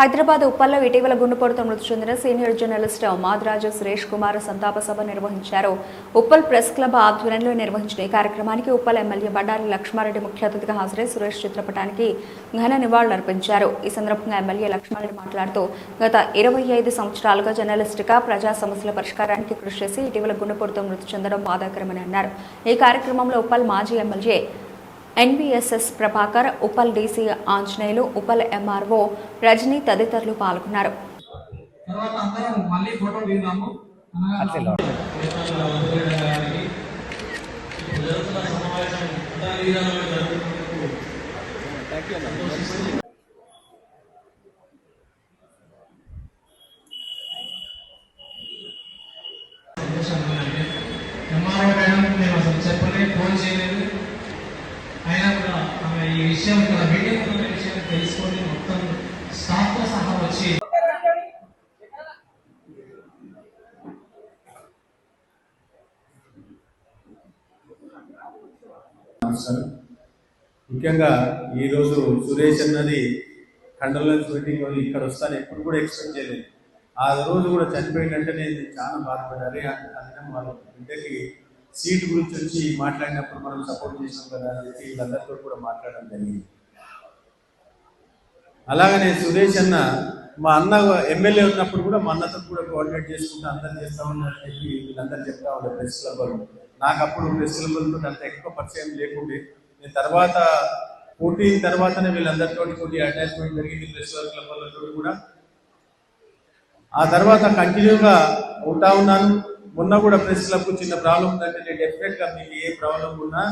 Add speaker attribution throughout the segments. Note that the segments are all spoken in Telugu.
Speaker 1: హైదరాబాద్ ఉప్పల్లో ఇటీవల గుండెపోటుతో మృతి చెందిన సీనియర్ జర్నలిస్ట్ మాదిరాజు సురేష్ కుమార్ సంతాప సభ నిర్వహించారు. ఉప్పల్ ప్రెస్ క్లబ్ ఆధ్వర్యంలో నిర్వహించిన ఈ కార్యక్రమానికి ఉప్పల్ ఎమ్మెల్యే బండారి లక్ష్మారెడ్డి ముఖ్య అతిథిగా హాజరై సురేష్ చిత్రపటానికి ఘన నివాళులర్పించారు. ఈ సందర్భంగా ఎమ్మెల్యే లక్ష్మారెడ్డి మాట్లాడుతూ గత ఇరవై ఐదు సంవత్సరాలుగా జర్నలిస్టుగా ప్రజా సమస్యల పరిష్కారానికి కృషి చేసి ఇటీవల గుండెపోటుతో మృతి చెందడం బాధాకరమని అన్నారు. ఈ కార్యక్రమంలో ఉప్పల్ మాజీ MLA NBSS Prabhakar Uppal DC Anjaneyulu Uppal MRO Rajani తదితరులు పాల్గొన్నారు.
Speaker 2: తర్వాత అందరం మళ్ళీ ఫోటో దిగుదాము. అనగా ఎంఆర్ఓ మేడం మేము అసలు చెప్పలేదు ఫోన్ చేయలేదు. ఈ విషయం తన మీటింగ్ విషయాన్ని తెలుసుకొని మొత్తం స్టాఫ్తో సహా వచ్చి
Speaker 3: నమస్కారం ముఖ్యంగా ఈరోజు సురేష్ అన్నది కండలెన్స్ మీటింగ్ రోజు ఇక్కడ వస్తాను ఎప్పుడు కూడా ఎక్స్పెక్ట్ చేయలేదు. ఆ రోజు కూడా చనిపోయిందంటే నేను చాలా బాధపడాలి అందుకని వాళ్ళ బిడ్డకి సీట్ గురించి వచ్చి మాట్లాడినప్పుడు మనం సపోర్ట్ చేసాం కదా అని చెప్పి వీళ్ళందరితో కూడా మాట్లాడడం జరిగింది. అలాగనే సురేష్ అన్న మా అన్న ఎమ్మెల్యే ఉన్నప్పుడు కూడా మా అన్నతో కూడా కోఆర్డినేట్ చేసుకుంటూ అందరూ చేస్తా ఉన్నారు చెప్పి వీళ్ళందరూ చెప్తా ఉండే ప్రెస్ క్లబ్ నాకు అప్పుడు ప్రెస్ క్లబ్లతో అంత ఎక్కువ పరిచయం లేకుండే. నేను తర్వాత పోటీ తర్వాతనే వీళ్ళందరితో కొద్ది అటాచ్మెంట్ జరిగింది ప్రెస్ క్లబ్ కూడా. ఆ తర్వాత కంటిన్యూగా ఉంటా ఉన్నాను. మొన్న కూడా ప్రెస్ క్లబ్ చిన్న ప్రాబ్లం ఉందంటే నేను మీకు ఏ ప్రాబ్లం ఉన్నా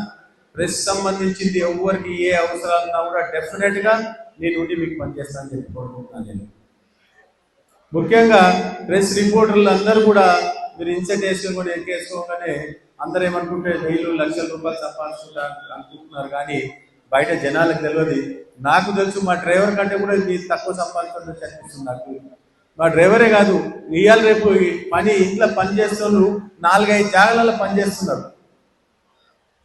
Speaker 3: ప్రెస్ సంబంధించింది ఎవరికి ఏ అవసరాలు ఉన్నా కూడా డెఫినెట్గా నేను ఉండి మీకు పనిచేస్తాను చెప్పి కోరుకుంటున్నాను నేను. ముఖ్యంగా ప్రెస్ రిపోర్టర్లు అందరూ కూడా మీరు ఇన్సెట్ వేసుకొని ఎక్కేసుకోగానే అందరూ ఏమనుకుంటే వెయ్యి లక్షల రూపాయలు సంపాదించుకుంటారు అనుకుంటున్నారు కానీ బయట జనాలకు తెలియదు. నాకు తెలుసు మా డ్రైవర్ కంటే కూడా మీరు తక్కువ సంపాదించడం అనిపిస్తుంది నాకు మా డ్రైవరే కాదు ఇవాళ రేపు పని ఇంట్లో పని చేస్తున్నారు నాలుగైదు జాగాలలో పని చేస్తున్నారు.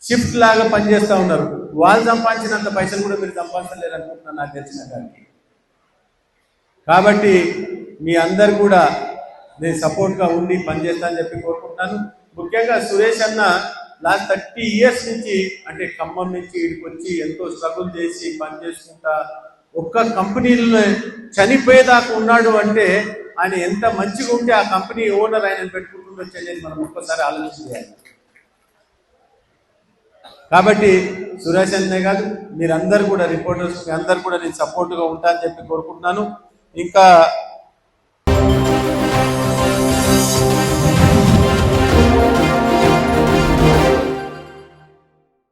Speaker 3: షిఫ్ట్ లాగా పనిచేస్తూ ఉన్నారు. వాళ్ళు సంపాదించినంత పైసలు కూడా మీరు సంపాదించలేరు అనుకుంటున్నాను నాకు తెలిసిన దానికి. కాబట్టి మీ అందరు కూడా నేను సపోర్ట్గా ఉండి పనిచేస్తా అని చెప్పి కోరుకుంటున్నాను. ముఖ్యంగా సురేష్ అన్న లాస్ట్ థర్టీ ఇయర్స్ నుంచి అంటే ఖమ్మం నుంచి ఇక్కడికి వచ్చి ఎంతో స్ట్రగుల్ చేసి పని చేసుకుంటా ఒక్క కంపెనీలో చనిపోయేదాకా ఉన్నాడు అంటే ఆయన ఎంత మంచిగా ఉంటే ఆ కంపెనీ ఓనర్ ఆయన పెట్టుకుంటుండొచ్చు అనేది మనం ఒక్కసారి ఆలోచించాలి కాబట్టి సురేష్ అన్నే కాదు మీరందరూ కూడా రిపోర్టర్స్ మీ అందరు కూడా నేను సపోర్ట్గా ఉంటా అని చెప్పి కోరుకుంటున్నాను. ఇంకా